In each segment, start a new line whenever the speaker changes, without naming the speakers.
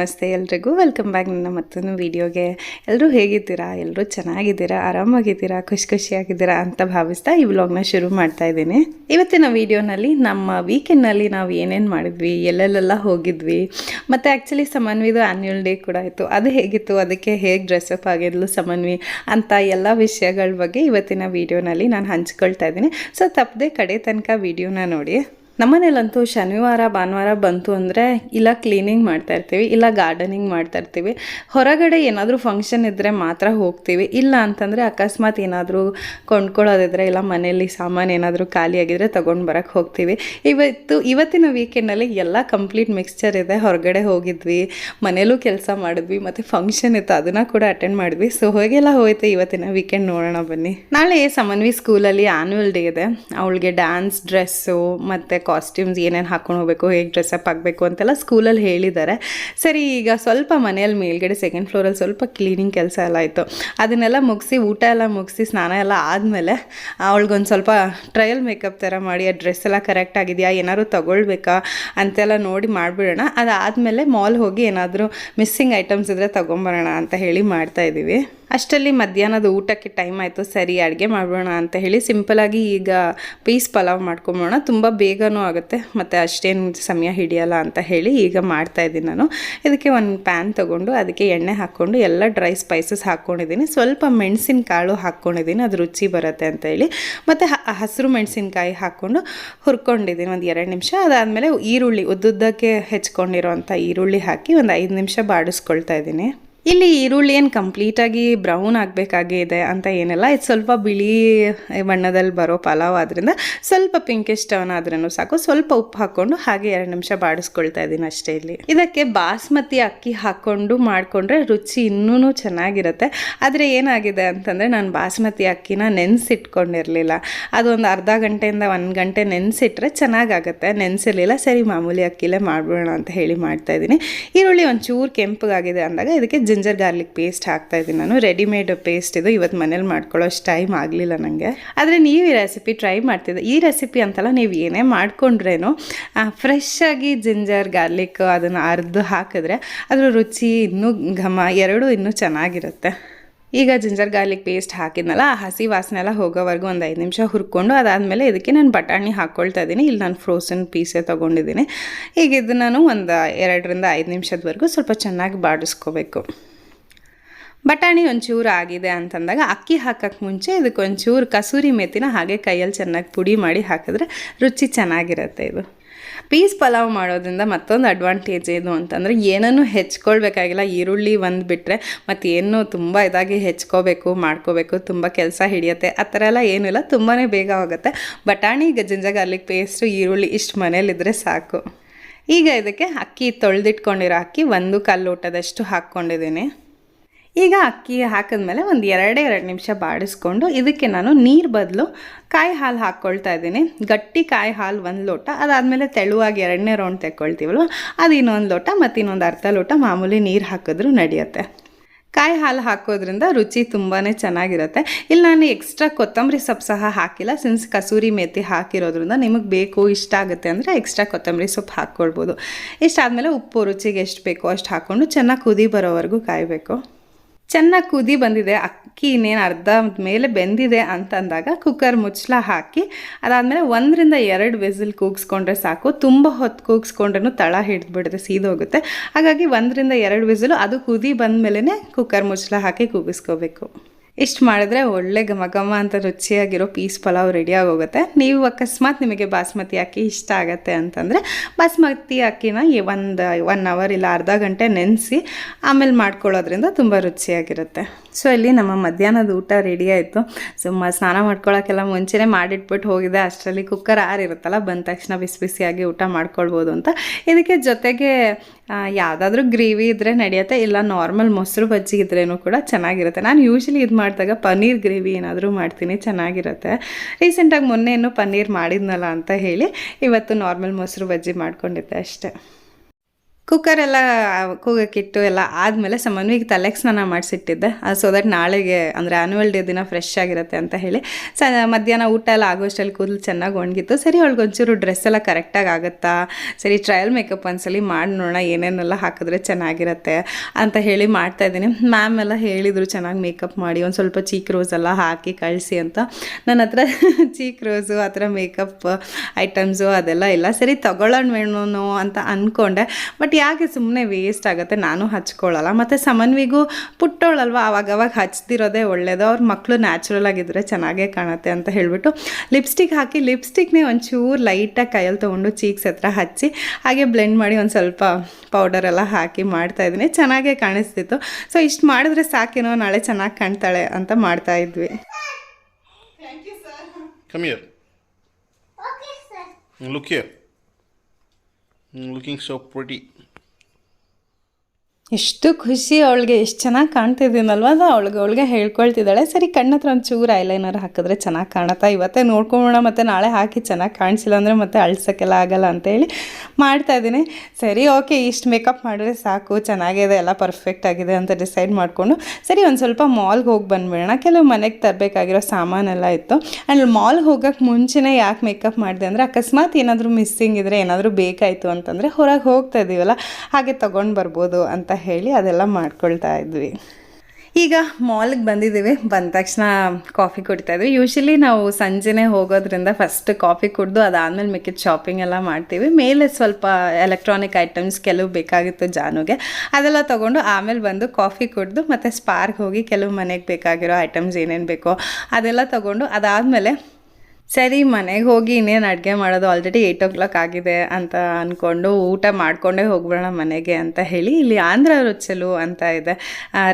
ನಮಸ್ತೆ ಎಲ್ರಿಗೂ. Welcome back ನನ್ನ ಮತ್ತೊಂದು ವೀಡಿಯೋಗೆ ಎಲ್ಲರೂ ಹೇಗಿದ್ದೀರಾ? ಎಲ್ಲರೂ ಚೆನ್ನಾಗಿದ್ದೀರಾ? ಆರಾಮಾಗಿದ್ದೀರಾ? ಖುಷಿ ಖುಷಿಯಾಗಿದ್ದೀರಾ ಅಂತ ಭಾವಿಸ್ತಾ ಈ ವ್ಲಾಗ್ನ ಶುರು ಮಾಡ್ತಾ ಇದ್ದೀನಿ. ಇವತ್ತಿನ ವೀಡಿಯೋನಲ್ಲಿ ನಮ್ಮ ವೀಕೆಂಡ್ನಲ್ಲಿ ನಾವು ಏನೇನು ಮಾಡಿದ್ವಿ? ಎಲ್ಲೆಲ್ಲೆಲ್ಲ ಹೋಗಿದ್ವಿ? ಮತ್ತು ಆ್ಯಕ್ಚುಲಿ ಸಮನ್ವಿದು ಆ್ಯನ್ಯುಯಲ್ ಡೇ ಕೂಡ ಇತ್ತು. ಅದು ಹೇಗಿತ್ತು? ಅದಕ್ಕೆ ಹೇಗೆ ಡ್ರೆಸ್ಅಪ್ ಆಗಿದ್ಲು ಸಮನ್ವಿ ಅಂತ ಎಲ್ಲ ವಿಷಯಗಳ ಬಗ್ಗೆ ಇವತ್ತಿನ ವೀಡಿಯೋನಲ್ಲಿ ನಾನು ಹಂಚ್ಕೊಳ್ತಾ ಇದ್ದೀನಿ. ಸೊ ತಪ್ಪದೆ ಕಡೆ ತನಕ ವೀಡಿಯೋನ ನೋಡಿ. ನಮ್ಮನೇಲಂತೂ ಶನಿವಾರ, ಭಾನುವಾರ ಬಂತು ಅಂದರೆ ಇಲ್ಲ ಕ್ಲೀನಿಂಗ್ ಮಾಡ್ತಾ ಇರ್ತೀವಿ, ಇಲ್ಲ ಗಾರ್ಡನಿಂಗ್ ಮಾಡ್ತಾ ಇರ್ತೀವಿ. ಹೊರಗಡೆ ಏನಾದರೂ ಫಂಕ್ಷನ್ ಇದ್ದರೆ ಮಾತ್ರ ಹೋಗ್ತೀವಿ. ಇಲ್ಲ ಅಂತಂದರೆ ಅಕಸ್ಮಾತ್ ಏನಾದರೂ ಕೊಂಡ್ಕೊಳ್ಳೋದಿದ್ರೆ ಇಲ್ಲ ಮನೆಯಲ್ಲಿ ಸಾಮಾನು ಏನಾದರೂ ಖಾಲಿಯಾಗಿದ್ರೆ ತೊಗೊಂಡು ಬರೋಕ್ಕೆ ಹೋಗ್ತೀವಿ. ಇವತ್ತು, ಇವತ್ತಿನ ವೀಕೆಂಡಲ್ಲಿ ಎಲ್ಲ ಕಂಪ್ಲೀಟ್ ಮಿಕ್ಸ್ಚರ್ ಇದೆ. ಹೊರಗಡೆ ಹೋಗಿದ್ವಿ, ಮನೇಲೂ ಕೆಲಸ ಮಾಡಿದ್ವಿ, ಮತ್ತು ಫಂಕ್ಷನ್ ಇತ್ತು, ಅದನ್ನು ಕೂಡ ಅಟೆಂಡ್ ಮಾಡಿದ್ವಿ. ಸೊ ಹೋಗೆಲ್ಲ ಹೋಯ್ತು ಇವತ್ತಿನ ವೀಕೆಂಡ್ ನೋಡೋಣ ಬನ್ನಿ. ನಾಳೆ ಸಮನ್ವಿ ಸ್ಕೂಲಲ್ಲಿ ಆ್ಯನ್ಯುವಲ್ ಡೇ ಇದೆ. ಅವಳಿಗೆ ಡ್ಯಾನ್ಸ್ ಡ್ರೆಸ್ಸು ಮತ್ತು ಕಾಸ್ಟ್ಯೂಮ್ಸ್ ಏನೇನು ಹಾಕೊಂಡು ಹೋಗಬೇಕು, ಹೇಗೆ ಡ್ರೆಸ್ಅಪ್ ಆಗಬೇಕು ಅಂತೆಲ್ಲ ಸ್ಕೂಲಲ್ಲಿ ಹೇಳಿದ್ದಾರೆ. ಸರಿ, ಈಗ ಸ್ವಲ್ಪ ಮನೆಯಲ್ಲಿ ಮೇಲ್ಗಡೆ ಸೆಕೆಂಡ್ ಫ್ಲೋರಲ್ಲಿ ಸ್ವಲ್ಪ ಕ್ಲೀನಿಂಗ್ ಕೆಲಸ ಎಲ್ಲ ಆಯಿತು. ಅದನ್ನೆಲ್ಲ ಮುಗಿಸಿ, ಊಟ ಎಲ್ಲ ಮುಗಿಸಿ, ಸ್ನಾನ ಎಲ್ಲ ಆದಮೇಲೆ ಅವಳಿಗೊಂದು ಸ್ವಲ್ಪ ಟ್ರಯಲ್ ಮೇಕಪ್ ಥರ ಮಾಡಿ, ಆ ಡ್ರೆಸ್ ಎಲ್ಲ ಕರೆಕ್ಟ್ ಆಗಿದೆಯಾ, ಏನಾದ್ರು ತೊಗೊಳ್ಬೇಕಾ ಅಂತೆಲ್ಲ ನೋಡಿ ಮಾಡಿಬಿಡೋಣ. ಅದಾದಮೇಲೆ ಮಾಲ್ ಹೋಗಿ ಏನಾದರೂ ಮಿಸ್ಸಿಂಗ್ ಐಟಮ್ಸ್ ಇದ್ದರೆ ತೊಗೊಂಬರೋಣ ಅಂತ ಹೇಳಿ ಮಾಡ್ತಾ ಇದ್ದೀವಿ ಅಷ್ಟರಲ್ಲಿ ಮಧ್ಯಾಹ್ನದ ಊಟಕ್ಕೆ ಟೈಮ್ ಆಯಿತು. ಸರಿ, ಅಡುಗೆ ಮಾಡೋಣ ಅಂತ ಹೇಳಿ ಸಿಂಪಲಾಗಿ ಈಗ ಪೀಸ್ ಪಲಾವ್ ಮಾಡ್ಕೊಂಬೋಣ ತುಂಬ ಬೇಗನೂ ಆಗುತ್ತೆ. ಮತ್ತು ಅಷ್ಟೇನು ಸಮಯ ಹಿಡಿಯಲ್ಲ ಅಂತ ಹೇಳಿ ಈಗ ಮಾಡ್ತಾ ಇದ್ದೀನಿ ನಾನು. ಇದಕ್ಕೆ ಒಂದು ಪ್ಯಾನ್ ತೊಗೊಂಡು ಅದಕ್ಕೆ ಎಣ್ಣೆ ಹಾಕ್ಕೊಂಡು ಎಲ್ಲ ಡ್ರೈ ಸ್ಪೈಸಸ್ ಹಾಕ್ಕೊಂಡಿದ್ದೀನಿ. ಸ್ವಲ್ಪ ಮೆಣಸಿನ ಕಾಳು ಹಾಕ್ಕೊಂಡಿದ್ದೀನಿ. ಅದು ರುಚಿ ಬರುತ್ತೆ ಅಂತ ಹೇಳಿ. ಮತ್ತು ಹಸಿರು ಮೆಣಸಿನಕಾಯಿ ಹಾಕ್ಕೊಂಡು ಹುರ್ಕೊಂಡಿದ್ದೀನಿ ಒಂದು ಎರಡು ನಿಮಿಷ. ಅದಾದಮೇಲೆ ಈರುಳ್ಳಿ, ಉದ್ದುದ್ದಕ್ಕೆ ಹೆಚ್ಕೊಂಡಿರೋಂಥ ಈರುಳ್ಳಿ ಹಾಕಿ ಒಂದು ಐದು ನಿಮಿಷ ಬಾಡಿಸ್ಕೊಳ್ತಾ ಇದ್ದೀನಿ. ಇಲ್ಲಿ ಈರುಳ್ಳಿ ಏನು ಕಂಪ್ಲೀಟಾಗಿ ಬ್ರೌನ್ ಆಗಬೇಕಾಗಿದೆ ಅಂತ ಏನಿಲ್ಲ. ಇದು ಸ್ವಲ್ಪ ಬಿಳಿ ಬಣ್ಣದಲ್ಲಿ ಬರೋ ಪಲಾವ್ ಆದ್ದರಿಂದ ಸ್ವಲ್ಪ ಪಿಂಕಿಶ್ ಟರ್ನ್ ಆದ್ರೂ ಸಾಕು. ಸ್ವಲ್ಪ ಉಪ್ಪು ಹಾಕ್ಕೊಂಡು ಹಾಗೆ ಎರಡು ನಿಮಿಷ ಬಾಡಿಸ್ಕೊಳ್ತಾ ಇದ್ದೀನಿ ಅಷ್ಟೇ ಇಲ್ಲಿ. ಇದಕ್ಕೆ ಬಾಸ್ಮತಿ ಅಕ್ಕಿ ಹಾಕ್ಕೊಂಡು ಮಾಡಿಕೊಂಡ್ರೆ ರುಚಿ ಇನ್ನೂ ಚೆನ್ನಾಗಿರುತ್ತೆ. ಆದರೆ ಏನಾಗಿದೆ ಅಂತಂದರೆ ನಾನು ಬಾಸ್ಮತಿ ಅಕ್ಕಿನ ನೆನೆಸಿಟ್ಕೊಂಡಿರಲಿಲ್ಲ. ಅದೊಂದು ಅರ್ಧ ಗಂಟೆಯಿಂದ ಒಂದು ಗಂಟೆ ನೆನೆಸಿಟ್ರೆ ಚೆನ್ನಾಗಾಗುತ್ತೆ. ನೆನೆಸಿರ್ಲಿಲ್ಲ, ಸರಿ ಮಾಮೂಲಿ ಅಕ್ಕಿಲೇ ಮಾಡ್ಬಿಡೋಣ ಅಂತ ಹೇಳಿ ಮಾಡ್ತಾ ಇದ್ದೀನಿ. ಈರುಳ್ಳಿ ಒಂಚೂರು ಕೆಂಪಗಾಗಿದೆ ಅಂದಾಗ ಇದಕ್ಕೆ ಜಿಂಜರ್ ಗಾರ್ಲಿಕ್ ಪೇಸ್ಟ್ ಹಾಕ್ತಾ ಇದ್ದೀನಿ ನಾನು. ರೆಡಿಮೇಡ್ ಪೇಸ್ಟ್ ಇದು ಇವತ್ತು ಮನೇಲಿ ಮಾಡ್ಕೊಳ್ಳೋ ಅಷ್ಟು ಟೈಮ್ ಆಗಲಿಲ್ಲ ನನಗೆ ಆದರೆ ನೀವು ಈ ರೆಸಿಪಿ ಟ್ರೈ ಮಾಡ್ತಿದ್ದೆ, ಈ ರೆಸಿಪಿ ಅಂತಲ್ಲ ನೀವು ಏನೇ ಮಾಡಿಕೊಂಡ್ರೇನು ಫ್ರೆಶ್ ಆಗಿ ಜಿಂಜರ್ ಗಾರ್ಲಿಕ್ ಅದನ್ನು ಅರ್ದು ಹಾಕಿದ್ರೆ ಅದರ ರುಚಿ ಇನ್ನೂ ಘಮ, ಎರಡೂ ಇನ್ನೂ ಚೆನ್ನಾಗಿರುತ್ತೆ. ಈಗ ಜಿಂಜರ್ ಗಾರ್ಲಿಕ್ ಪೇಸ್ಟ್ ಹಾಕಿದ್ನಲ್ಲ, ಆ ಹಸಿ ವಾಸನೆ ಎಲ್ಲ ಹೋಗೋವರೆಗೂ ಒಂದು ಐದು ನಿಮಿಷ ಹುರ್ಕೊಂಡು ಅದಾದಮೇಲೆ ಇದಕ್ಕೆ ನಾನು ಬಟಾಣಿ ಹಾಕ್ಕೊಳ್ತಾ ಇದ್ದೀನಿ ಇಲ್ಲಿ ನಾನು ಫ್ರೋಸನ್ ಪೀಸೇ ತೊಗೊಂಡಿದ್ದೀನಿ. ಈಗ ಇದು ನಾನು ಒಂದು ಎರಡರಿಂದ ಐದು ನಿಮಿಷದವರೆಗೂ ಸ್ವಲ್ಪ ಚೆನ್ನಾಗಿ ಬಾಡಿಸ್ಕೋಬೇಕು. ಬಟಾಣಿ ಒಂಚೂರು ಆಗಿದೆ ಅಂತಂದಾಗ ಅಕ್ಕಿ ಹಾಕೋಕ್ಕೆ ಮುಂಚೆ ಇದಕ್ಕೆ ಒಂಚೂರು ಕಸೂರಿ ಮೆತ್ತಿನ ಹಾಗೆ ಕೈಯಲ್ಲಿ ಚೆನ್ನಾಗಿ ಪುಡಿ ಮಾಡಿ ಹಾಕಿದ್ರೆ ರುಚಿ ಚೆನ್ನಾಗಿರುತ್ತೆ ಇದು. ಪೀಸ್ ಪಲಾವ್ ಮಾಡೋದ್ರಿಂದ ಮತ್ತೊಂದು ಅಡ್ವಾಂಟೇಜ್ ಏನು ಅಂತಂದರೆ ಏನನ್ನು ಹೆಚ್ಕೊಳ್ಬೇಕಾಗಿಲ್ಲ. ಈರುಳ್ಳಿ ಒಂದು ಬಿಟ್ಟರೆ ಮತ್ತು ಏನು ತುಂಬ ಇದಾಗಿ ಹೆಚ್ಕೋಬೇಕು, ಮಾಡ್ಕೋಬೇಕು, ತುಂಬ ಕೆಲಸ ಹಿಡಿಯುತ್ತೆ. ಆ ಥರ ಎಲ್ಲ ಏನಿಲ್ಲ ತುಂಬಾ ಬೇಗ ಆಗುತ್ತೆ. ಬಟಾಣಿ ಗಜ್ಜಿಂಜ ಗಾರ್ಲಿಕ್ ಪೇಸ್ಟು ಈರುಳ್ಳಿ ಇಷ್ಟು ಮನೇಲಿದ್ದರೆ ಸಾಕು. ಈಗ ಇದಕ್ಕೆ ಅಕ್ಕಿ ತೊಳೆದಿಟ್ಕೊಂಡಿರೋ ಅಕ್ಕಿ ಒಂದು ಕಲ್ಲು ಊಟದಷ್ಟು ಹಾಕ್ಕೊಂಡಿದ್ದೀನಿ. ಈಗ ಅಕ್ಕಿ ಹಾಕಿದ್ಮೇಲೆ ಒಂದು ಎರಡೇ ಎರಡು ನಿಮಿಷ ಬಾಡಿಸ್ಕೊಂಡು ಇದಕ್ಕೆ ನಾನು ನೀರು ಬದಲು ಕಾಯಿ ಹಾಲು ಹಾಕ್ಕೊಳ್ತಾ ಇದ್ದೀನಿ. ಗಟ್ಟಿ ಕಾಯಿ ಹಾಲು ಒಂದು ಲೋಟ, ಅದಾದಮೇಲೆ ತೆಳುವಾಗಿ ಎರಡನೇ ರೌಂಡ್ ತೆಕ್ಕೊಳ್ತೀವಲ್ವ, ಅದು ಇನ್ನೊಂದು ಲೋಟ ಮತ್ತು ಇನ್ನೊಂದು ಅರ್ಧ ಲೋಟ ಮಾಮೂಲಿ ನೀರು ಹಾಕಿದ್ರೂ ನಡೆಯುತ್ತೆ. ಕಾಯಿ ಹಾಲು ಹಾಕೋದ್ರಿಂದ ರುಚಿ ತುಂಬಾ ಚೆನ್ನಾಗಿರುತ್ತೆ. ಇಲ್ಲಿ ನಾನು ಎಕ್ಸ್ಟ್ರಾ ಕೊತ್ತಂಬರಿ ಸೊಪ್ಪು ಸಹ ಹಾಕಿಲ್ಲ. ಸಿನ್ಸ್ ಕಸೂರಿ ಮೇಥಿ ಹಾಕಿರೋದ್ರಿಂದ ನಿಮಗೆ ಬೇಕು, ಇಷ್ಟ ಆಗುತ್ತೆ ಅಂದರೆ ಎಕ್ಸ್ಟ್ರಾ ಕೊತ್ತಂಬರಿ ಸೊಪ್ಪು ಹಾಕ್ಕೊಳ್ಬೋದು ಇಷ್ಟಾದಮೇಲೆ ಉಪ್ಪು ರುಚಿಗೆ ಎಷ್ಟು ಬೇಕೋ ಅಷ್ಟು ಹಾಕ್ಕೊಂಡು ಚೆನ್ನಾಗಿ ಕುದಿ ಬರೋವರೆಗೂ ಕಾಯಬೇಕು. ಚೆನ್ನಾಗಿ ಕುದಿ ಬಂದಿದೆ, ಅಕ್ಕಿ ಇನ್ನೇನು ಅರ್ಧ ಮೇಲೆ ಬೆಂದಿದೆ ಅಂತಂದಾಗ ಕುಕ್ಕರ್ ಮುಚ್ಚಳ ಹಾಕಿ, ಅದಾದಮೇಲೆ ಒಂದರಿಂದ ಎರಡು ವಿಸಿಲ್ ಕೂಗಿಸ್ಕೊಂಡ್ರೆ ಸಾಕು, ತುಂಬ ಹೊತ್ತು ಕೂಗಿಸ್ಕೊಂಡ್ರೂ ತಳ ಹಿಡಿದ್ಬಿಡುತ್ತೆ, ಸೀದೋಗುತ್ತೆ. ಹಾಗಾಗಿ ಒಂದರಿಂದ ಎರಡು ವಿಸಿಲು ಅದು ಕುದಿ ಬಂದ ಕುಕ್ಕರ್ ಮುಚ್ಚಳ ಹಾಕಿ ಕೂಗಿಸ್ಕೋಬೇಕು. ಇಷ್ಟು ಮಾಡಿದ್ರೆ ಒಳ್ಳೆ ಘಮ ಘಮ ಅಂತ ರುಚಿಯಾಗಿರೋ ಪೀಸ್ ಪಲಾವ್ ರೆಡಿಯಾಗಿ ಹೋಗುತ್ತೆ ನೀವು ಅಕಸ್ಮಾತ್ ನಿಮಗೆ ಬಾಸ್ಮತಿ ಅಕ್ಕಿ ಇಷ್ಟ ಆಗುತ್ತೆ ಅಂತಂದರೆ ಬಾಸ್ಮತಿ ಅಕ್ಕಿನ ಒಂದು ಒನ್ ಅವರ್ ಇಲ್ಲ ಅರ್ಧ ಗಂಟೆ ನೆನೆಸಿ ಆಮೇಲೆ ಮಾಡ್ಕೊಳ್ಳೋದ್ರಿಂದ ತುಂಬ ರುಚಿಯಾಗಿರುತ್ತೆ. ಸೊ ಇಲ್ಲಿ ನಮ್ಮ ಮಧ್ಯಾಹ್ನದ ಊಟ ರೆಡಿ ಆಯಿತು. ಸೊ ಸ್ನಾನ ಮಾಡ್ಕೊಳ್ಳೋಕ್ಕೆಲ್ಲ ಮುಂಚೆನೇ ಮಾಡಿಟ್ಬಿಟ್ಟು ಹೋಗಿದೆ. ಅಷ್ಟರಲ್ಲಿ ಕುಕ್ಕರ್ ಆರಿರುತ್ತಲ್ಲ ಬಂದ ತಕ್ಷಣ ಬಿಸಿ ಬಿಸಿಯಾಗಿ ಊಟ ಮಾಡ್ಕೊಳ್ಬೋದು ಅಂತ. ಇದಕ್ಕೆ ಜೊತೆಗೆ ಯಾವುದಾದ್ರೂ ಗ್ರೇವಿ ಇದ್ದರೆ ನಡೆಯುತ್ತೆ, ಇಲ್ಲ ನಾರ್ಮಲ್ ಮೊಸರು ಬಜ್ಜಿ ಇದ್ರೇನು ಕೂಡ ಚೆನ್ನಾಗಿರುತ್ತೆ. ನಾನು ಯೂಶ್ವಲಿ ಇದು ಮಾಡಿದಾಗ ಪನ್ನೀರ್ ಗ್ರೇವಿ ಏನಾದರೂ ಮಾಡ್ತೀನಿ, ಚೆನ್ನಾಗಿರುತ್ತೆ. ರೀಸೆಂಟಾಗಿ ಮೊನ್ನೆ ಏನು ಪನ್ನೀರ್ ಮಾಡಿದ್ನಲ್ಲ ಅಂತ ಹೇಳಿ, ಇವತ್ತು ನಾರ್ಮಲ್ ಮೊಸರು ಬಜ್ಜಿ ಮಾಡ್ಕೊಂಡಿದ್ದೆ ಅಷ್ಟೇ. ಕುಕ್ಕರ್ ಎಲ್ಲ ಕೂಗಕ್ಕಿಟ್ಟು ಎಲ್ಲ ಆದಮೇಲೆ ಸಮನ್ವಿಗೆ ತಲೆಗೆ ಸ್ನಾನ ಮಾಡಿಸಿಟ್ಟಿದ್ದೆ. ಸೊ ದಟ್ ನಾಳೆಗೆ ಅಂದರೆ ಆ್ಯನ್ಯುವಲ್ ಡೇ ದಿನ ಫ್ರೆಶ್ ಆಗಿರುತ್ತೆ ಅಂತ ಹೇಳಿ. ಸ, ಮಧ್ಯಾಹ್ನ ಊಟ ಎಲ್ಲ ಆಗೋಷ್ಟಲ್ಲಿ ಕೂದಲು ಚೆನ್ನಾಗಿ ಒಣಗಿತ್ತು. ಸರಿ ಒಂಚೂರು ಡ್ರೆಸ್ ಎಲ್ಲ ಕರೆಕ್ಟಾಗಿ ಆಗುತ್ತಾ? ಸರಿ ಟ್ರಯಲ್ ಮೇಕಪ್ ಒಂದ್ಸಲಿ ಮಾಡಿ ನೋಡೋಣ, ಏನೇನೆಲ್ಲ ಹಾಕಿದ್ರೆ ಚೆನ್ನಾಗಿರುತ್ತೆ ಅಂತ ಹೇಳಿ ಮಾಡ್ತಾ ಇದ್ದೀನಿ. ಮ್ಯಾಮ್ ಎಲ್ಲ ಹೇಳಿದರು ಚೆನ್ನಾಗಿ ಮೇಕಪ್ ಮಾಡಿ, ಒಂದು ಸ್ವಲ್ಪ ಚೀಕ್ ರೋಸ್ ಎಲ್ಲ ಹಾಕಿ ಕಳಿಸಿ ಅಂತ. ನನ್ನ ಹತ್ರ ಚೀಕ್ ರೋಸು ಆ ಥರ ಮೇಕಪ್ ಐಟಮ್ಸು ಅದೆಲ್ಲ ಇಲ್ಲ. ಸರಿ, ತಗೊಳ್ಳೋಣ ಮೇಣೋನು ಅಂತ ಅಂದ್ಕೊಂಡೆ ಬಟ್ ಯಾಕೆ ಸುಮ್ಮನೆ ವೇಸ್ಟ್ ಆಗುತ್ತೆ? ನಾನು ಹಚ್ಕೊಳ್ಳಲ್ಲ. ಮತ್ತು ಸಮನ್ವಿಗೂ ಪುಟ್ಟೋಳಲ್ವ? ಅವಾಗ ಅವಾಗ ಹಚ್ತಿರೋದೇ ಒಳ್ಳೇದು. ಅವ್ರ ಮಕ್ಕಳು ನ್ಯಾಚುರಲ್ ಆಗಿದ್ದರೆ ಚೆನ್ನಾಗೇ ಕಾಣುತ್ತೆ ಅಂತ ಹೇಳಿಬಿಟ್ಟು ಲಿಪ್ಸ್ಟಿಕ್ ಹಾಕಿ ಲಿಪ್ಸ್ಟಿಕ್ನೇ ಒಂಚೂರು ಲೈಟಾಗಿ ಕೈಯಲ್ಲಿ ತೊಗೊಂಡು ಚೀಕ್ಸ್ ಹತ್ರ ಹಚ್ಚಿ ಹಾಗೆ ಬ್ಲೆಂಡ್ ಮಾಡಿ ಒಂದು ಸ್ವಲ್ಪ ಪೌಡರ್ ಎಲ್ಲ ಹಾಕಿ ಮಾಡ್ತಾ ಇದ್ದೀನಿ. ಚೆನ್ನಾಗೇ ಕಾಣಿಸ್ತಿತ್ತು. ಸೊ ಇಷ್ಟು ಮಾಡಿದ್ರೆ ಸಾಕೇನೋ? ನಾಳೆ ಚೆನ್ನಾಗಿ ಕಾಣ್ತಾಳೆ ಅಂತ ಮಾಡ್ತಾ ಇದ್ವಿ.
Come here.
Okay, sir.
Look here. Looking so pretty.
ಎಷ್ಟು ಖುಷಿ ಅವಳಿಗೆ ಎಷ್ಟು ಚೆನ್ನಾಗಿ ಕಾಣ್ತಿದ್ದೀನಲ್ವ ಅದು ಅವಳಿಗೆ ಅವಳಿಗೆ ಹೇಳ್ಕೊಳ್ತಿದ್ದಾಳೆ. ಸರಿ ಕಣ್ಣ ಹತ್ರ ಒಂದು ಚೂರು ಐಲೈನರ್ ಹಾಕಿದ್ರೆ ಚೆನ್ನಾಗಿ ಕಾಣುತ್ತಾ? ಇವತ್ತೇ ನೋಡ್ಕೊಳ್ಳೋಣ ಮತ್ತು ನಾಳೆ ಹಾಕಿ ಚೆನ್ನಾಗಿ ಕಾಣಿಸಿಲ್ಲ ಅಂದರೆ ಮತ್ತೆ ಅಳ್ಸೋಕ್ಕೆಲ್ಲ ಆಗಲ್ಲ ಅಂತೇಳಿ ಮಾಡ್ತಾಯಿದ್ದೀನಿ ಸರಿ, ಓಕೆ, ಇಷ್ಟು ಮೇಕಪ್ ಮಾಡಿದ್ರೆ ಸಾಕು, ಚೆನ್ನಾಗಿದೆ, ಎಲ್ಲ ಪರ್ಫೆಕ್ಟ್ ಆಗಿದೆ ಅಂತ ಡಿಸೈಡ್ ಮಾಡಿಕೊಂಡು. ಸರಿ, ಒಂದು ಸ್ವಲ್ಪ ಮಾಲ್ಗೆ ಹೋಗಿ ಬಂದುಬಿಡೋಣ. ಕೆಲವು ಮನೆಗೆ ತರಬೇಕಾಗಿರೋ ಸಾಮಾನೆಲ್ಲ ಇತ್ತು. ಆ್ಯಂಡ್ ಮಾಲ್ಗೆ ಹೋಗೋಕ್ಕೆ ಮುಂಚೆನೇ ಯಾಕೆ ಮೇಕಪ್ ಮಾಡಿದೆ ಅಂದರೆ, ಅಕಸ್ಮಾತ್ ಏನಾದರೂ ಮಿಸ್ಸಿಂಗ್ ಇದ್ದರೆ ಏನಾದರೂ ಬೇಕಾಯಿತು ಅಂತಂದರೆ, ಹೊರಗೆ ಹೋಗ್ತಾ ಇದ್ದೀವಲ್ಲ ಹಾಗೆ ತೊಗೊಂಡು ಬರ್ಬೋದು ಅಂತ ಹೇಳಿ ಅದೆಲ್ಲ ಮಾಡ್ಕೊಳ್ತಾ ಇದ್ವಿ. ಈಗ ಮಾಲ್ಗೆ ಬಂದಿದ್ದೀವಿ. ಬಂದ ತಕ್ಷಣ ಕಾಫಿ ಕುಡಿತಾ ಇದ್ವಿ. ಯೂಶಲಿ ನಾವು ಸಂಜೆನೇ ಹೋಗೋದ್ರಿಂದ ಫಸ್ಟ್ ಕಾಫಿ ಕುಡಿದು ಅದಾದಮೇಲೆ ಮಿಕ್ಕಿದ ಶಾಪಿಂಗ್ ಎಲ್ಲ ಮಾಡ್ತೀವಿ. ಮೇಲೆ ಸ್ವಲ್ಪ ಎಲೆಕ್ಟ್ರಾನಿಕ್ ಐಟಮ್ಸ್ ಕೆಲವು ಬೇಕಾಗಿತ್ತು ಜಾನುಗೆ. ಅದೆಲ್ಲ ತೊಗೊಂಡು ಆಮೇಲೆ ಬಂದು ಕಾಫಿ ಕುಡಿದು ಮತ್ತು ಸ್ಪಾರ್ಕ್ ಹೋಗಿ ಕೆಲವು ಮನೆಗೆ ಬೇಕಾಗಿರೋ ಐಟಮ್ಸ್ ಏನೇನು ಬೇಕೋ ಅದೆಲ್ಲ ತೊಗೊಂಡು ಅದಾದಮೇಲೆ ಸರಿ, ಮನೆಗೆ ಹೋಗಿ ಇನ್ನೇನು ಅಡುಗೆ ಮಾಡೋದು? ಆಲ್ರೆಡಿ ಏಯ್ಟ್ ಓ ಕ್ಲಾಕ್ ಆಗಿದೆ ಅಂತ ಅಂದ್ಕೊಂಡು ಊಟ ಮಾಡಿಕೊಂಡೇ ಹೋಗ್ಬಿಡೋಣ ಮನೆಗೆ ಅಂತ ಹೇಳಿ ಇಲ್ಲಿ ಆಂಧ್ರ ರುಚಲು ಅಂತ ಇದೆ.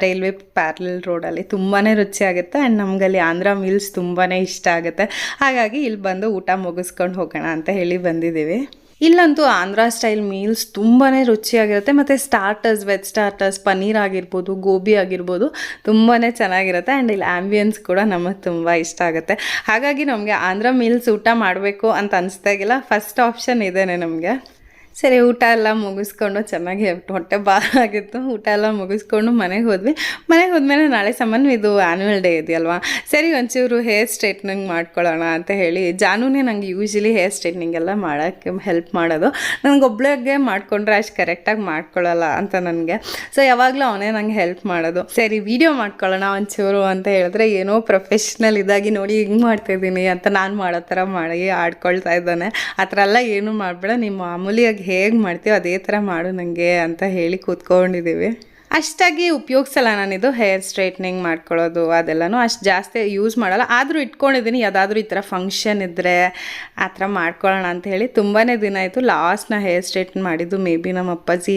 ರೈಲ್ವೆ ಪ್ಯಾರಲಲ್ ರೋಡಲ್ಲಿ ತುಂಬಾ ರುಚಿಯಾಗುತ್ತೆ ಆ್ಯಂಡ್ ನಮಗಲ್ಲಿ ಆಂಧ್ರ ಮೀಲ್ಸ್ ತುಂಬಾ ಇಷ್ಟ ಆಗುತ್ತೆ. ಹಾಗಾಗಿ ಇಲ್ಲಿ ಬಂದು ಊಟ ಮುಗಿಸ್ಕೊಂಡು ಹೋಗೋಣ ಅಂತ ಹೇಳಿ ಬಂದಿದ್ದೀವಿ. ಇಲ್ಲಂತೂ ಆಂಧ್ರ ಸ್ಟೈಲ್ ಮೀಲ್ಸ್ ತುಂಬಾ ರುಚಿಯಾಗಿರುತ್ತೆ. ಮತ್ತು ಸ್ಟಾರ್ಟರ್ಸ್ ವೆಜ್ ಸ್ಟಾರ್ಟರ್ಸ್ ಪನ್ನೀರ್ ಆಗಿರ್ಬೋದು, ಗೋಬಿ ಆಗಿರ್ಬೋದು ತುಂಬಾ ಚೆನ್ನಾಗಿರುತ್ತೆ. ಆ್ಯಂಡ್ ಇಲ್ಲಿ ಆ್ಯಂಬಿಯನ್ಸ್ ಕೂಡ ನಮಗೆ ತುಂಬ ಇಷ್ಟ ಆಗುತ್ತೆ. ಹಾಗಾಗಿ ನಮಗೆ ಆಂಧ್ರ ಮೀಲ್ಸ್ ಊಟ ಮಾಡಬೇಕು ಅಂತ ಅನಿಸ್ದಾಗೆಲ್ಲ ಫಸ್ಟ್ ಆಪ್ಷನ್ ಇದೇನೆ ನಮಗೆ. ಸರಿ, ಊಟ ಎಲ್ಲ ಮುಗಿಸ್ಕೊಂಡು ಚೆನ್ನಾಗಿ ಹೊಟ್ಟೆ ಭಾರ ಆಗಿತ್ತು. ಊಟ ಎಲ್ಲ ಮುಗಿಸ್ಕೊಂಡು ಮನೆಗೆ ಹೋದ್ವಿ. ಮನೆಗೆ ಹೋದ್ಮೇಲೆ ನಾಳೆ ಸಾಮಾನು ಇದು ಆ್ಯನ್ಯುವಲ್ ಡೇ ಇದೆಯಲ್ವಾ? ಸರಿ, ಒಂಚೂರು ಹೇರ್ ಸ್ಟ್ರೈಟ್ನಿಂಗ್ ಮಾಡ್ಕೊಳ್ಳೋಣ ಅಂತ ಹೇಳಿ ಜಾನುನೇ ನಂಗೆ ಯೂಶಲಿ ಹೇರ್ ಸ್ಟ್ರೈಟ್ನಿಂಗ್ ಎಲ್ಲ ಮಾಡೋಕ್ಕೆ ಹೆಲ್ಪ್ ಮಾಡೋದು. ನನಗೆ ಒಬ್ಳಗೆ ಮಾಡಿಕೊಂಡ್ರೆ ಅಷ್ಟು ಕರೆಕ್ಟಾಗಿ ಮಾಡ್ಕೊಳ್ಳಲ್ಲ ಅಂತ ನನಗೆ. ಸೊ ಯಾವಾಗಲೂ ಅವನೇ ನಂಗೆ ಹೆಲ್ಪ್ ಮಾಡೋದು. ಸರಿ ವಿಡಿಯೋ ಮಾಡ್ಕೊಳ್ಳೋಣ ಒಂಚೂರು ಅಂತ ಹೇಳಿದ್ರೆ ಏನೋ ಪ್ರೊಫೆಷ್ನಲ್ ಇದಾಗಿ ನೋಡಿ ಹಿಂಗೆ ಮಾಡ್ತಿದ್ದೀನಿ ಅಂತ ನಾನು ಮಾಡೋ ಥರ ಮಾಡಿ ಆಡ್ಕೊಳ್ತಾ ಇದ್ದಾನೆ. ಆ ಥರ ಎಲ್ಲ ಏನೂ ಮಾಡಬೇಡ. ನೀವು ಮಾಮೂಲಿಯಾಗಿ ಹೇಗೆ ಮಾಡ್ತೀವೋ ಅದೇ ಥರ ಮಾಡು ನನಗೆ ಅಂತ ಹೇಳಿ ಕೂತ್ಕೊಂಡಿದ್ದೀವಿ ಅಷ್ಟಾಗಿ ಉಪಯೋಗಿಸಲ್ಲ ನಾನಿದು ಹೇರ್ ಸ್ಟ್ರೈಟ್ನಿಂಗ್ ಮಾಡ್ಕೊಳ್ಳೋದು ಅದೆಲ್ಲನೂ ಅಷ್ಟು ಜಾಸ್ತಿ ಯೂಸ್ ಮಾಡಲ್ಲ. ಆದರೂ ಇಟ್ಕೊಂಡಿದ್ದೀನಿ ಯಾವುದಾದ್ರೂ ಈ ಥರ ಫಂಕ್ಷನ್ ಇದ್ದರೆ ಆ ಥರ ಮಾಡ್ಕೊಳ್ಳೋಣ ಅಂತ ಹೇಳಿ ತುಂಬಾ ದಿನ ಆಯಿತು. ಲಾಸ್ಟ್ ನಾ ಹೇರ್ ಸ್ಟ್ರೈಟ್ನ್ ಮಾಡಿದ್ದು ಮೇ ಬಿ ನಮ್ಮ ಅಪ್ಪಾಜಿ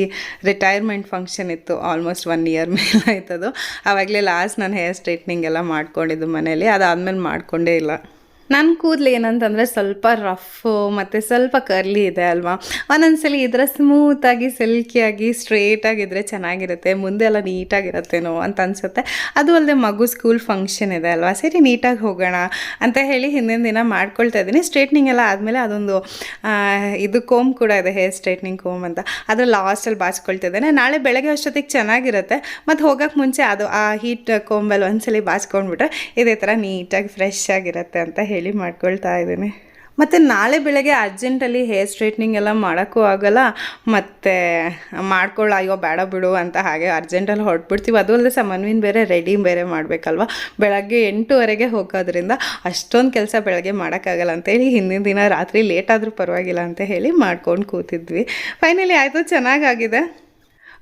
ರಿಟೈರ್ಮೆಂಟ್ ಫಂಕ್ಷನ್ ಇತ್ತು. ಆಲ್ಮೋಸ್ಟ್ ಒನ್ ಇಯರ್ ಮೇಲೆ ಆಯ್ತದು. ಆವಾಗಲೇ ಲಾಸ್ಟ್ ನಾನು ಹೇರ್ ಸ್ಟ್ರೈಟ್ನಿಂಗ್ ಎಲ್ಲ ಮಾಡ್ಕೊಂಡಿದ್ದು ಮನೇಲಿ. ಅದಾದಮೇಲೆ ಮಾಡ್ಕೊಂಡೇ ಇಲ್ಲ. ನನ್ನ ಕೂದಲು ಏನಂತಂದರೆ ಸ್ವಲ್ಪ ರಫು ಮತ್ತು ಸ್ವಲ್ಪ ಕರ್ಲಿ ಇದೆ ಅಲ್ವಾ? ಈ ಥರ ಸ್ಮೂತಾಗಿ ಸಿಲ್ಕಿಯಾಗಿ ಸ್ಟ್ರೇಟಾಗಿದ್ದರೆ ಚೆನ್ನಾಗಿರುತ್ತೆ. ಮುಂದೆ ಎಲ್ಲ ನೀಟಾಗಿರುತ್ತೇನೋ ಅಂತ ಅನಿಸುತ್ತೆ. ಅದು ಅಲ್ಲದೆ ಮಗು ಸ್ಕೂಲ್ ಫಂಕ್ಷನ್ ಇದೆ ಅಲ್ವಾ? ಸರಿ, ನೀಟಾಗಿ ಹೋಗೋಣ ಅಂತ ಹೇಳಿ ಹಿಂದಿನ ದಿನ ಮಾಡ್ಕೊಳ್ತಾ ಇದ್ದೀನಿ. ಸ್ಟ್ರೇಟ್ನಿಂಗ್ ಎಲ್ಲ ಆದಮೇಲೆ ಅದೊಂದು ಇದು ಕೋಮ್ ಕೂಡ ಇದೆ ಹೇರ್ ಸ್ಟ್ರೇಟ್ನಿಂಗ್ ಕೋಮ್ ಅಂತ. ಅದರ ಲಾಸ್ಟಲ್ಲಿ ಬಾಚ್ಕೊಳ್ತಿದ್ದೇನೆ ನಾಳೆ ಬೆಳಗ್ಗೆ ಅಷ್ಟೊತ್ತಿಗೆ ಚೆನ್ನಾಗಿರುತ್ತೆ. ಮತ್ತು ಹೋಗೋಕ್ಕೆ ಮುಂಚೆ ಅದು ಆ ಹೀಟ್ ಕೋಂಬಲ್ಲಿ ಒಂದ್ಸಲಿ ಬಾಚ್ಕೊಂಡ್ಬಿಟ್ರೆ ಇದೇ ಥರ ನೀಟಾಗಿ ಫ್ರೆಶ್ ಆಗಿರುತ್ತೆ ಅಂತ ಹೇಳಿ. ಮಾಡ್ಕೊಳ್ತಾ ಇದ್ದೀನಿ. ಮತ್ತು ನಾಳೆ ಬೆಳಗ್ಗೆ ಅರ್ಜೆಂಟಲ್ಲಿ ಹೇರ್ ಸ್ಟ್ರೈಟ್ನಿಂಗ್ ಎಲ್ಲ ಮಾಡೋಕ್ಕೂ ಆಗೋಲ್ಲ. ಮತ್ತು ಮಾಡ್ಕೊಳ್ಳ ಅಯ್ಯೋ ಬೇಡ ಬಿಡು ಅಂತ ಹಾಗೆ ಅರ್ಜೆಂಟಲ್ಲಿ ಹೊರಟ್ಬಿಡ್ತೀವಿ. ಅದು ಅಲ್ಲದೆ ಸಮನ್ವಿನ ಬೇರೆ ರೆಡಿ ಬೇರೆ ಮಾಡಬೇಕಲ್ವ? ಬೆಳಗ್ಗೆ ಎಂಟೂವರೆಗೆ ಹೋಗೋದ್ರಿಂದ ಅಷ್ಟೊಂದು ಕೆಲಸ ಬೆಳಗ್ಗೆ ಮಾಡೋಕ್ಕಾಗಲ್ಲ ಅಂತೇಳಿ ಹಿಂದಿನ ದಿನ ರಾತ್ರಿ ಲೇಟ್ ಆದರೂ ಪರವಾಗಿಲ್ಲ ಅಂತ ಹೇಳಿ ಮಾಡ್ಕೊಂಡು ಕೂತಿದ್ವಿ. ಫೈನಲಿ ಆಯಿತು, ಚೆನ್ನಾಗಾಗಿದೆ.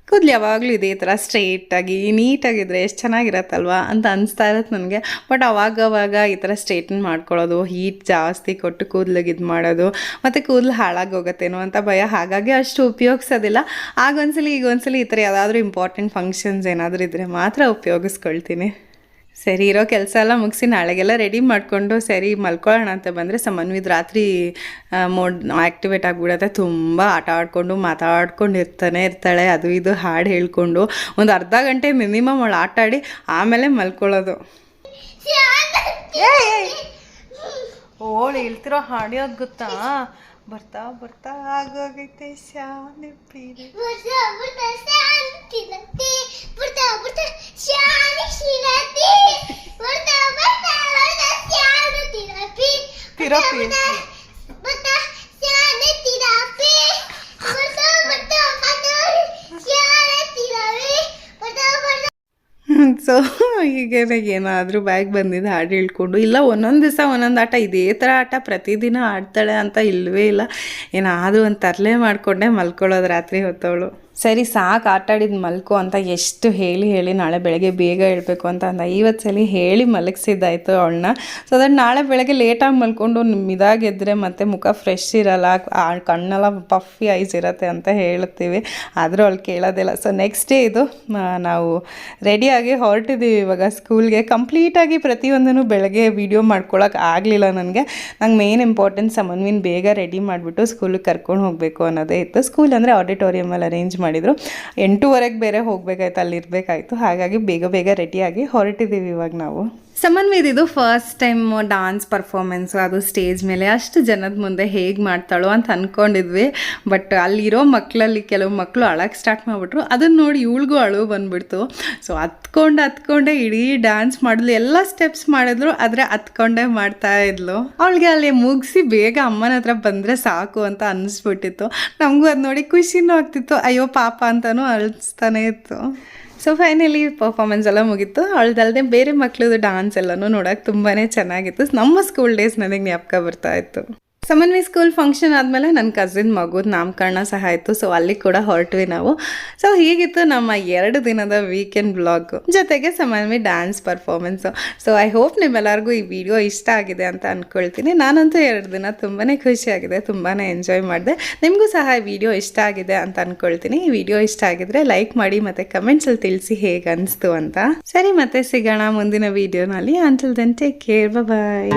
ಕೂದಲು ಯಾವಾಗಲೂ ಇದೇ ಥರ ಸ್ಟ್ರೇಟಾಗಿ ನೀಟಾಗಿದ್ರೆ ಎಷ್ಟು ಚೆನ್ನಾಗಿರತ್ತಲ್ವಾ ಅಂತ ಅನಿಸ್ತಾ ಇರತ್ತೆ ನನಗೆ. ಬಟ್ ಅವಾಗವಾಗ ಈ ಥರ ಸ್ಟ್ರೇಟನ್ ಮಾಡ್ಕೊಳ್ಳೋದು ಹೀಟ್ ಜಾಸ್ತಿ ಕೊಟ್ಟು ಕೂದಲಿಗೆ ಇದು ಮಾಡೋದು, ಮತ್ತು ಕೂದಲು ಹಾಳಾಗೋಗತ್ತೇನೋ ಅಂತ ಭಯ. ಹಾಗಾಗಿ ಅಷ್ಟು ಉಪಯೋಗಿಸೋದಿಲ್ಲ. ಆಗೊಂದ್ಸಲಿ ಈಗ ಒಂದ್ಸಲಿ ಈ ಥರ ಯಾವುದಾದ್ರೂ ಇಂಪಾರ್ಟೆಂಟ್ ಫಂಕ್ಷನ್ಸ್ ಏನಾದರೂ ಇದ್ದರೆ ಮಾತ್ರ ಉಪಯೋಗಿಸ್ಕೊಳ್ತೀನಿ. ಸರಿ, ಇರೋ ಕೆಲಸ ಎಲ್ಲ ಮುಗಿಸಿ ನಾಳೆಗೆಲ್ಲ ರೆಡಿ ಮಾಡಿಕೊಂಡು ಸರಿ ಮಲ್ಕೊಳ್ಳೋಣ ಅಂತ ಬಂದರೆ ಸಮನ್ವಿದ ರಾತ್ರಿ ಮೋಡ್ ಆ್ಯಕ್ಟಿವೇಟ್ ಆಗಿಬಿಡತ್ತೆ. ತುಂಬ ಆಟ ಆಡಿಕೊಂಡು ಮಾತಾಡ್ಕೊಂಡು ಇರ್ತಾನೆ ಇರ್ತಾಳೆ. ಅದು ಇದು ಹಾಡು ಹೇಳ್ಕೊಂಡು ಒಂದು ಅರ್ಧ ಗಂಟೆ ಮಿನಿಮಮ್ ಅವಳು ಆಟಾಡಿ ಆಮೇಲೆ ಮಲ್ಕೊಳ್ಳೋದು. ಓಳು ಇಳ್ತಿರೋ ಹಾಡಿಯೋದು ಗೊತ್ತಾ? ಬರ್ತಾ ಬರ್ತಾ ಆಗೋಗೈತೆ ಶಾನೆ ಪೀರೆ
ಬರ್ತಾ ಬರ್ತಾ ಶಾಂತಿಲತೆ ಬರ್ತಾ ಬರ್ತಾ ಶಾನಿ ಶಿಲತೆ ಬರ್ತಾ ಬರ್ತಾ ಬರ್ತಾ ಶಾಂತಿಲತೆ
ತಿರಪಿ.
ಬರ್ತಾ ಶಾನಿ ತಿರಪಿ. ಬರ್ತಾ ಬರ್ತಾ ಬರ್ತಾ ಶಾನಿ ತಿರಪಿ. ಬರ್ತಾ ಬರ್ತಾ
ಸೊ ಹೀಗೇನೆ ಏನಾದರೂ ಬ್ಯಾಗ್ ಬಂದಿದ್ದು ಹಾಡು ಹೇಳ್ಕೊಂಡು, ಇಲ್ಲ ಒಂದೊಂದು ದಿವಸ ಒಂದೊಂದು ಆಟ, ಇದೇ ಥರ ಆಟ ಪ್ರತಿದಿನ ಆಡ್ತಾಳೆ ಅಂತ ಇಲ್ಲವೇ ಇಲ್ಲ. ಏನಾದರೂ ಒಂದು ತರಲೆ ಮಾಡಿಕೊಂಡೆ ಮಲ್ಕೊಳ್ಳೋದು ರಾತ್ರಿ ಹೊತ್ತವಳು. ಸರಿ, ಸಾಕು ಆಟಾಡಿದ ಮಲ್ಕು ಅಂತ ಎಷ್ಟು ಹೇಳಿ ಹೇಳಿ ನಾಳೆ ಬೆಳಗ್ಗೆ ಬೇಗ ಹೇಳಬೇಕು ಅಂತ ಅಂದ. ಐವತ್ತು ಸಲ ಹೇಳಿ ಮಲಗಿಸಿದ್ದಾಯಿತು ಅವಳನ್ನ. ಸೊ ಅದನ್ನು ನಾಳೆ ಬೆಳಗ್ಗೆ ಲೇಟಾಗಿ ಮಲ್ಕೊಂಡು ಮಿದಾಗಿ ಎದ್ದರೆ ಮತ್ತೆ ಮುಖ ಫ್ರೆಶ್ ಇರಲ್ಲ ಕಣ್ಣೆಲ್ಲ ಪಫಿ ಐಸ್ ಇರತ್ತೆ ಅಂತ ಹೇಳ್ತೀವಿ. ಆದರೂ ಅವಳು ಕೇಳೋದಿಲ್ಲ. ಸೊ ನೆಕ್ಸ್ಟ್ ಡೇ ಇದು ನಾವು ರೆಡಿಯಾಗಿ ಹೊರಟಿದ್ದೀವಿ ಇವಾಗ ಸ್ಕೂಲ್ಗೆ ಕಂಪ್ಲೀಟಾಗಿ ಪ್ರತಿಯೊಂದನ್ನು ಬೆಳಗ್ಗೆ ವೀಡಿಯೋ ಮಾಡ್ಕೊಳಕ್ಕೆ ಆಗಲಿಲ್ಲ ನನಗೆ. ನಂಗೆ ಮೇನ್ ಇಂಪಾರ್ಟೆಂಟ್ ಸಮನ್ವಿನ ಬೇಗ ರೆಡಿ ಮಾಡಿಬಿಟ್ಟು ಸ್ಕೂಲಿಗೆ ಕರ್ಕೊಂಡು ಹೋಗಬೇಕು ಅನ್ನೋದೇ ಇತ್ತು. ಸ್ಕೂಲ್ ಅಂದರೆ ಆಡಿಟೋರಿಯಮಲ್ಲಿ ಅರೇಂಜ್ ಮಾಡಿದರು. ಎಂಟೂವರೆಗೆ ಬೇರೆ ಹೋಗಬೇಕಾಯ್ತು ಅಲ್ಲಿ ಇರಬೇಕಾಯ್ತು ಹಾಗಾಗಿ ಬೇಗ ಬೇಗ ರೆಡಿಯಾಗಿ ಹೊರಟಿದ್ದೀವಿ ಇವಾಗ ನಾವು. ಸಮನ್ವಿದಿದು ಫಸ್ಟ್ ಟೈಮ್ ಡಾನ್ಸ್ ಪರ್ಫಾರ್ಮೆನ್ಸು ಅದು ಸ್ಟೇಜ್ ಮೇಲೆ. ಅಷ್ಟು ಜನದ ಮುಂದೆ ಹೇಗೆ ಮಾಡ್ತಾಳೋ ಅಂತ ಅಂದ್ಕೊಂಡಿದ್ವಿ ಬಟ್ ಅಲ್ಲಿರೋ ಮಕ್ಕಳಲ್ಲಿ ಕೆಲವು ಮಕ್ಕಳು ಅಳಕ್ಕೆ ಸ್ಟಾರ್ಟ್ ಮಾಡಿಬಿಟ್ರು. ಅದನ್ನು ನೋಡಿ ಇವಳಿಗೂ ಅಳು ಬಂದ್ಬಿಡ್ತು. ಸೊ ಹತ್ಕೊಂಡು ಹತ್ಕೊಂಡೆ ಇಡೀ ಡ್ಯಾನ್ಸ್ ಮಾಡಿದ್ಲು. ಎಲ್ಲ ಸ್ಟೆಪ್ಸ್ ಮಾಡಿದ್ರು. ಆದರೆ ಹತ್ಕೊಂಡೇ ಮಾಡ್ತಾ ಇದ್ಲು. ಅವಳಿಗೆ ಅಲ್ಲಿ ಮುಗಿಸಿ ಬೇಗ ಅಮ್ಮನ ಹತ್ರ ಬಂದರೆ ಸಾಕು ಅಂತ ಅನ್ನಿಸ್ಬಿಟ್ಟಿತ್ತು ನಮಗೂ ಅದು ನೋಡಿ ಖುಷಿನೂ ಆಗ್ತಿತ್ತು. ಅಯ್ಯೋ ಪಾಪ ಅಂತಲೂ ಅಳಿಸ್ತಾನೆ ಇತ್ತು. ಸೊ ಫೈನಲಿ ಪರ್ಫಾಮೆನ್ಸ್ ಎಲ್ಲ ಮುಗೀತು. ಅವಳ್ದಲ್ಲದೆ ಬೇರೆ ಮಕ್ಳದ್ದು ಡಾನ್ಸ್ ಎಲ್ಲನೂ ನೋಡೋಕೆ ತುಂಬಾ ಚೆನ್ನಾಗಿತ್ತು. ನಮ್ಮ ಸ್ಕೂಲ್ ಡೇಸ್ ನನಗೆ ಜ್ಞಾಪಕ ಬರ್ತಾ ಇತ್ತು. ಸಮನ್ವಿ ಸ್ಕೂಲ್ ಫಂಕ್ಷನ್ ಆದಮೇಲೆ ನನ್ನ ಕಸಿನ್ ಮಗುದ ನಾಮಕರಣ ಸಹ ಆಯಿತು. ಸೊ ಅಲ್ಲಿ ಕೂಡ ಹೊರಟ್ವಿ ನಾವು. ಸೊ ಹೀಗಿತ್ತು ನಮ್ಮ ಎರಡು ದಿನದ ವೀಕೆಂಡ್ ಬ್ಲಾಗ್ ಜೊತೆಗೆ Samanvi dance performance so I hope ನಿಮ್ಮೆಲ್ಲರಿಗೂ ಈ ವಿಡಿಯೋ ಇಷ್ಟ ಆಗಿದೆ ಅಂತ ಅಂದ್ಕೊಳ್ತೀನಿ ನಾನಂತೂ ಎರಡು ದಿನ ತುಂಬಾ ಖುಷಿಯಾಗಿದೆ ತುಂಬಾ ಎಂಜಾಯ್ ಮಾಡಿದೆ. ನಿಮಗೂ ಸಹ ಈ ವಿಡಿಯೋ ಇಷ್ಟ ಆಗಿದೆ ಅಂತ ಅಂದ್ಕೊಳ್ತೀನಿ ಈ ವಿಡಿಯೋ ಇಷ್ಟ ಆಗಿದ್ರೆ ಲೈಕ್ ಮಾಡಿ ಮತ್ತು ಕಮೆಂಟ್ಸಲ್ಲಿ ತಿಳಿಸಿ ಹೇಗೆ ಅನಿಸ್ತು ಅಂತ. ಸರಿ ಮತ್ತೆ ಸಿಗೋಣ ಮುಂದಿನ ವಿಡಿಯೋನಲ್ಲಿ until then take care bye